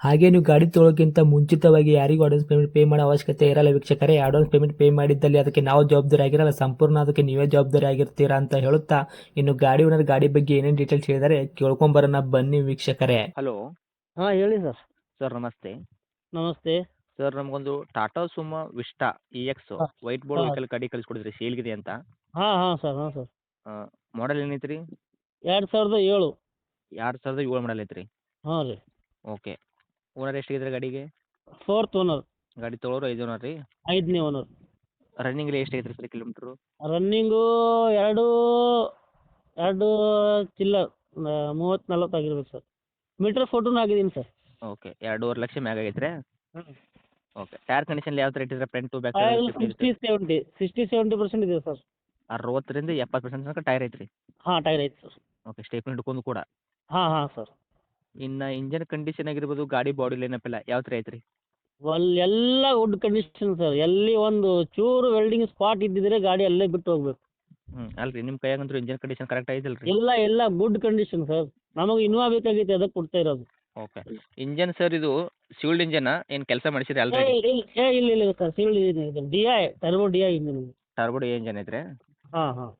ಹಾಗೆ ನೀವು ಗಾಡಿ ತೊಳೋಕ್ಕಿಂತ ಮುಂಚಿತವಾಗಿ ಯಾರಿಗೂ ಅಡ್ವಾನ್ಸ್ ಪೇಮೆಂಟ್ ಪೇ ಮಾಡೋ ಅವಶ್ಯಕತೆ ಇರಲ್ಲ ವೀಕ್ಷಕರೇ. ಅಡ್ವಾನ್ಸ್ ಪೇಮೆಂಟ್ ಪೇ ಮಾಡಿದ್ದಲ್ಲಿ ಅದಕ್ಕೆ ನಾವು ಜವಾಬ್ದಾರಿ ಆಗಿರಲ್ಲ. ಸಂಪೂರ್ಣ ಅದಕ್ಕೆ ನೀವೇ ಜವಾಬ್ದಾರಿ ಆಗಿರ್ತೀರಾ ಅಂತ ಹೇಳುತ್ತಾ ಇನ್ನು ಗಾಡಿ ಓನರ್ ಗಾಡಿ ಬಗ್ಗೆ ಏನೇನು ಡೀಟೇಲ್ಸ್ ಹೇಳಿದರೆ ಕೇಳ್ಕೊಂಬರೋಣ ಬನ್ನಿ ವೀಕ್ಷಕರೇ. ಹಲೋ ಹಾಂ ಹೇಳಿ ಸರ್. ಸರ್ ನಮಸ್ತೆ. ನಮಸ್ತೆ. ಸರ್ ನಮಗೊಂದು Tata Sumo Vista E X ಹಾ. ವೈಟ್ ಬೋರ್ಡ್ ಹಾ. ವೆಹಿಕಲ್ ಗಾಡಿ ಕಳಿಸ್ಕೊಡಿದ್ರಿ. ಸೇಲ್ಗಿದೆ ಅಂತ. ಹಾಂ ಹಾಂ ಸರ್ ಹಾಂ ಸರ್. ಮಾಡಲ್ ಏನೈತ್ರಿ? ಎರಡು ಸಾವಿರದ ಏಳು. ಎರಡು ಸಾವಿರದ ಏಳು ಮಾಡಲ್ ಐತ್ರಿ. ಹಾಂ ರೀ. ಓಕೆ ಓನರ್ ಎಷ್ಟಿದ್ರೆ ಗಾಡಿಗೆ? ಫೋರ್ತ್ ಓನರ್ ಗಾಡಿ ತೊಗೊಳೋರು ಐದು ಓನರ್ ರೀ? ಐದನೇ ಓನರ್ ರನ್ನಿಂಗ್ ಎಷ್ಟು ಐತ್ರಿ ಸರ್ ಕಿಲೋಮೀಟ್ರು ರನ್ನಿಂಗು ಎರಡು ಎರಡು ಚಿಲ್ಲ ಮೂವತ್ ನಲ್ವತ್ತು ಆಗಿರ್ಬೇಕು ಸರ್. ಮೀಟರ್ ಫೋಟೋನು ಆಗಿದ್ದೀನಿ ಸರ್. ಓಕೆ ಎರಡೂವರೆ ಲಕ್ಷ ಮ್ಯಾಗ ಆಗೈತ್ರಿ? ಓಕೆ ಟೈರ್ ಕಂಡೀಷನ್ ಯಾವ ಥರ ಇಟ್ಟಿದ್ರೆ front to back sixty seventy sixty seventy percent ಇದೆ ಸರ್. ಅರವತ್ತರಿಂದ ಎಪ್ಪತ್ತು ಪರ್ಸೆಂಟ್ ತನಕ ಟೈರ್ ಐತ್ರಿ? ಹಾಂ ಟೈರ್ ಐತೆ ಸರ್. ಓಕೆ ಸ್ಟೇಪ್ನಿ ಹಿಡ್ಕೊಂಡು ಕೂಡ? ಹಾಂ ಹಾಂ ಸರ್. ಇನ್ನು ಇಂಜನ್ ಕಂಡೀಷನ್ ಆಗಿರ್ಬೋದು ಗಾಡಿ ಬಾಡಿ ಲೈನಪ್ ಎಲ್ಲ ಯಾವ ತರ ಐತ್ರಿ? ಒಲ್ ಎಲ್ಲ ಗುಡ್ ಕಂಡೀಷನ್ ಸರ್ ಎಲ್ಲಿ ಒಂದು ಚೂರು ವೆಲ್ಡಿಂಗ್ ಸ್ಪಾಟ್ ಇದ್ದಿದ್ರೆ ಗಾಡಿ ಅಲ್ಲೇ ಬಿಟ್ಟು ಹೋಗ್ಬೇಕು. ಹ್ಞೂ ಅಲ್ರಿ ನಿಮ್ಮ ಕೈಯಾಗಂತೂ ಇಂಜನ್ ಕಂಡೀಷನ್ ಕರೆಕ್ಟ್ ಐತಲ್ರಿ ಇಲ್ಲ ಎಲ್ಲ ಗುಡ್ ಕಂಡೀಷನ್ ಸರ್ ನಮಗೆ ಇನ್ನೂ ಬೇಕಾಗಿತ್ತು ಅದಕ್ಕೆ ಕೊಡ್ತಾ ಇರೋದು. ಓಕೆ ಇಂಜನ್ ಸರ್ ಇದು ಸಿವಿಲ್ ಇಂಜನ್ ಏನ್ ಕೆಲಸ ಮಾಡಿಸಿದ್ರೆ ಏ ಆಲ್ರೆಡಿ ಇಲ್ಲ ಏ ಇಲ್ಲ ಇಲ್ಲ sir civil D I turbo D I engine turbo D engine ಐತ್ರಿ? ಹಾಂ ಹಾಂ.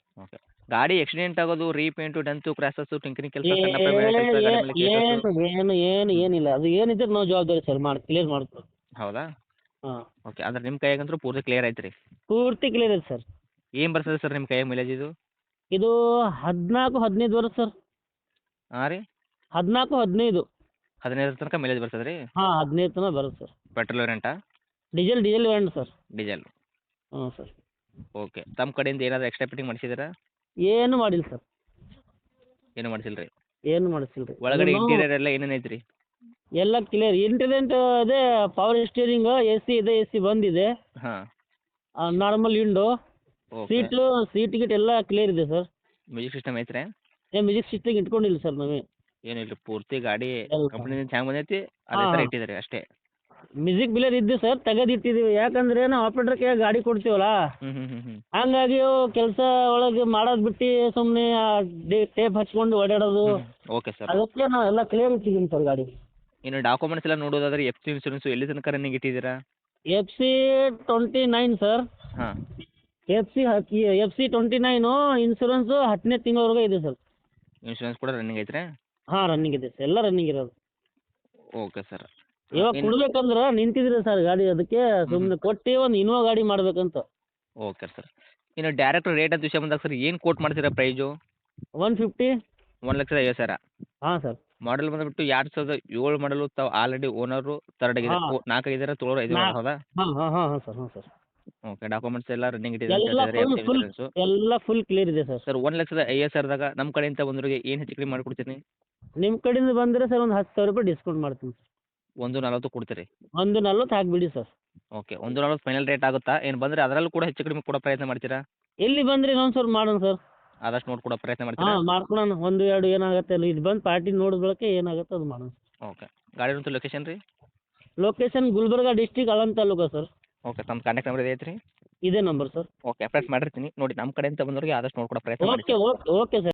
ಗಾಡಿ ಆಕ್ಸಿಡೆಂಟ್ ಆಗೋದು ರೀಪೇಂಟು ಡೆಂತು ಕ್ರಾಸಸ್ಸು ಟಿಂಕರಿಂಗ್ ಕೆಲಸ. ಏನು ಏನು ಏನು ಏನಿಲ್ಲ. ಅದು ಏನಿದ್ರೆ ನಾವು ಜವಾಬ್ದಾರಿ ಸರ್ ಮಾಡಿ ಕ್ಲಿಯರ್ ಮಾಡ್ತೀವಿ ಹೌದಾ? ಹಾಂ. ಓಕೆ ಅಂದ್ರೆ ನಿಮ್ಮ ಅಂದ್ರೆ ಪೂರ್ತಿ ಕ್ಲಿಯರ್ ಐತ್ರಿ. ಪೂರ್ತಿ ಕ್ಲಿಯರ್ ಇದೆ ಸರ್. ಏನು ಬರ್ತದೆ ಸರ್ ನಿಮ್ಮ ಕೈಯಾಗ ಮೈಲೇಜ್ ಇದು? ಇದು ಹದಿನಾಲ್ಕು ಹದಿನೈದು ಬರುತ್ತೆ ಸರ್. ಹಾಂ ರೀ. ಹದಿನಾಲ್ಕು ಹದಿನೈದು. ಹದಿನೈದರ ತನಕ ಮೈಲೇಜ್ ಬರ್ತದೆ ರೀ? ಹಾಂ ಹದಿನೈದು ತನಕ ಬರುತ್ತೆ sir. Petrol ವೇರಿಯಂಟಾ diesel diesel variant sir. Diesel. ಹ್ಞೂ ಸರ್. ಓಕೆ ತಮ್ಮ ಕಡೆಯಿಂದ ಏನಾದರೂ ಎಕ್ಸ್ಟ್ರಾ ಫಿಟ್ಟಿಂಗ್ ಮಾಡಿಸಿದ್ದೀರಾ ಏನು ಮಾಡಿಲ್ಲ ಸರ್. ಏನು ಮಾಡಿಸಿಲ್ಲ ರೀ ಏನು ಮಾಡಿಸಿಲ್ಲ ರೀ ಒಳಗಡೆ ಇಂಟೀರಿಯರ್ ಎಲ್ಲ ಏನೇನು ಐತ್ರಿ? ಎಲ್ಲ ಕ್ಲಿಯರ್ ಇಂಟರ್ನೆಂಟ್ ಅದೇ ಪವರ್ ಸ್ಟೀರಿಂಗ್ ಎ ಸಿ ಇದೆ ಎ ಸಿ ಬಂದಿದೆ. ಹಾ. ನಾರ್ಮಲ್ ವಿಂಡೋ ಸೀಟ್ ಸೀಟು ಗಿಟ್ ಎಲ್ಲ ಕ್ಲಿಯರ್ ಇದೆ ಸರ್. ಮ್ಯೂಸಿಕ್ ಸಿಸ್ಟಮ್ ಐತ್ರಿ? ಏ ಮ್ಯೂಸಿಕ್ ಸಿಸ್ಟಮ್ ಇಟ್ಕೊಂಡಿಲ್ಲ ಸರ್ ನಾವೇ. ಏನಿಲ್ಲ ಪೂರ್ತಿ ಗಾಡಿ ಕಂಪ್ನಿ ಚೆನ್ನಾಗಿ ಬಂದೈತಿ ಅದೇ ಥರ ಇಟ್ಟಿದ್ದಾರೆ ಅಷ್ಟೇ. ಮ್ಯೂಸಿಕ್ ಬಿಲರ್ ಇದ್ದು ಸರ್ ತೆಗೆದಿಟ್ಟಿದ್ದೀವಿ ಯಾಕಂದ್ರೆ ನಾವು ಆಪ್ರೇಟರ್ ಕೈಯಾಗ ಗಾಡಿ ಕೊಡ್ತೀವಲ್ಲ? ಹ್ಮ್ ಹಂಗಾಗಿ ಕೆಲಸ ಒಳಗೆ ಮಾಡೋದ್ ಬಿಟ್ಟು ಸುಮ್ಮನೆ ಟೇಪ್ ಹಚ್ಕೊಂಡು ಓಡಾಡೋದು. ಓಕೆ ಸರ್ ಅದಕ್ಕೆ ನಾವು ಎಲ್ಲ ಕ್ಲಿಯರ್ ಇಟ್ಟಿದ್ದೀನಿ ಸರ್ ಗಾಡಿ. ಇನ್ನು ಡಾಕ್ಯುಮೆಂಟ್ಸ್ ಎಲ್ಲ ನೋಡೋದಾದ್ರೆ ಎಫ್ ಸಿ ಇನ್ಸೂರೆನ್ಸ್ ಎಲ್ಲಿ ತನಕ running ಇಟ್ಟಿದ್ದೀರಾ? F C twenty nine sir ಹಾಂ. F C F C twenty nine insurance ಹತ್ತನೇ ತಿಂಗಳವರೆಗೂ ಇದೆ ಸರ್ ಇನ್ಶೂರೆನ್ಸ್ ಕೂಡ ರನ್ನಿಂಗ್ ಐತ್ರಿ? ಹಾಂ ರನ್ನಿಂಗ್ ಇದೆ ಸರ್ ಎಲ್ಲ ರನ್ನಿಂಗ್ ಇರೋದು. ಓಕೆ ಸರ್ ಇವಾಗ ಕೊಡ್ಬೇಕಂದ್ರ ನಿಂತಿದ್ರಿ ಸರ್ ಗಾಡಿ ಅದಕ್ಕೆ ಸುಮ್ಮನೆ ಕೊಟ್ಟಿ ಒಂದು ಇನೋವಾ ಗಾಡಿ ಮಾಡ್ಬೇಕಂತ. ಓಕೆ ಸರ್ ಇನ್ನು ಡೈರೆಕ್ಟ್ ರೇಟ್ ಅಂತ ವಿಷಯ ಬಂದಾಗ ಸರ್ ಏನು ಕೋಟ್ ಮಾಡ್ತೀರಾ ಪ್ರೈಸು ಒನ್ ಫಿಫ್ಟಿ ಒನ್ ಲಕ್ಷದ ಐವತ್ತು ಸಾವಿರ. ಹಾಂ ಸರ್ ಮಾಡಲ್ ಬಂದ್ಬಿಟ್ಟು ಎರಡು ಸಾವಿರದ ಏಳು ಮಾಡಲು ತಾವು ಆಲ್ರೆಡಿ ಓನರು ತರ್ಡ್ ಆಗಿದೆ. ನಾಲ್ಕು ಆಗಿದ್ದಾರೆ ಐದು ಹೌದಾ? ಹಾಂ ಹಾಂ ಹಾಂ ಸರ್ ಹಾಂ ಸರ್ ಓಕೆ ಡಾಕ್ಯುಮೆಂಟ್ಸ್ ಎಲ್ಲ ರನ್ನಿಂಗ್ ಇದೆ ಎಲ್ಲ ಫುಲ್ ಕ್ಲಿಯರ್ ಇದೆ ಸರ್ ಸರ್ ಒಂದು ಲಕ್ಷದ ಐವತ್ತು ಸಾವಿರದಾಗ ನಮ್ಮ ಕಡೆಯಿಂದ ಬಂದ್ರಿಗೆ ಏನು ಹೆಚ್ಚು ಕಡಿಮೆ ಮಾಡಿಕೊಡ್ತೀನಿ ನಿಮ್ಮ ಕಡೆಯಿಂದ ಬಂದರೆ ಸರ್ ಒಂದು ಹತ್ತು ಸಾವಿರ ರೂಪಾಯಿ ಡಿಸ್ಕೌಂಟ್ ಮಾಡ್ತೀನಿ ಸರ್ ಒಂದು ನಲವತ್ತು ಕೊಡ್ತೀರಿ? ಒಂದು ನಲ್ವತ್ತು ಹಾಕ್ಬಿಡಿ ಸರ್. ಓಕೆ ಒಂದು ನಲವತ್ತು ಫೈನಲ್ ರೇಟ್ ಆಗುತ್ತಾ? ಏನು ಬಂದರೆ ಅದರಲ್ಲೂ ಕೂಡ ಹೆಚ್ಚು ಕಡಿಮೆ ಕೊಡೋ ಪ್ರಯತ್ನ ಮಾಡ್ತೀರಾ? ಎಲ್ಲಿ ಬಂದರೆ ಇನ್ನೊಂದು ಸರ್ ಮಾಡೋಣ ಸರ್. ಆದಷ್ಟು ನೋಡಿ ಕೊಡೋ ಪ್ರಯತ್ನ ಮಾಡ್ತೀರಾ? ಹಾಂ ಮಾಡ್ಕೊಳೋಣ. ಒಂದು ಎರಡು ಏನಾಗುತ್ತೆ ಅಲ್ಲಿ ಇದು ಬಂದು ಪಾರ್ಟಿ ನೋಡಿದ ಬಳಿಕ ಏನಾಗುತ್ತೆ ಅದು ಮಾಡೋಣ ಓಕೆ ಗಾಡಿ ಲೊಕೇಶನ್ ರೀ? Location Gulbarga district Aland taluk sir. Okay ತಮ್ಮ ಕಾಂಟ್ಯಾಕ್ಟ್ ನಂಬರ್ ಐತೆ ರೀ ಇದೇ ನಂಬರ್ ಸರ್. ಓಕೆ ಅಪ್ಡೇಟ್ ಮಾಡಿರ್ತೀನಿ. ನೋಡಿ ನಮ್ಮ ಕಡೆಯಿಂದ ಬಂದವರಿಗೆ ಆದಷ್ಟು ನೋಡ್ಕೊಡೋ ಪ್ರಯತ್ನ ಓಕೆ ಓಕೆ ಓಕೆ ಸರ್.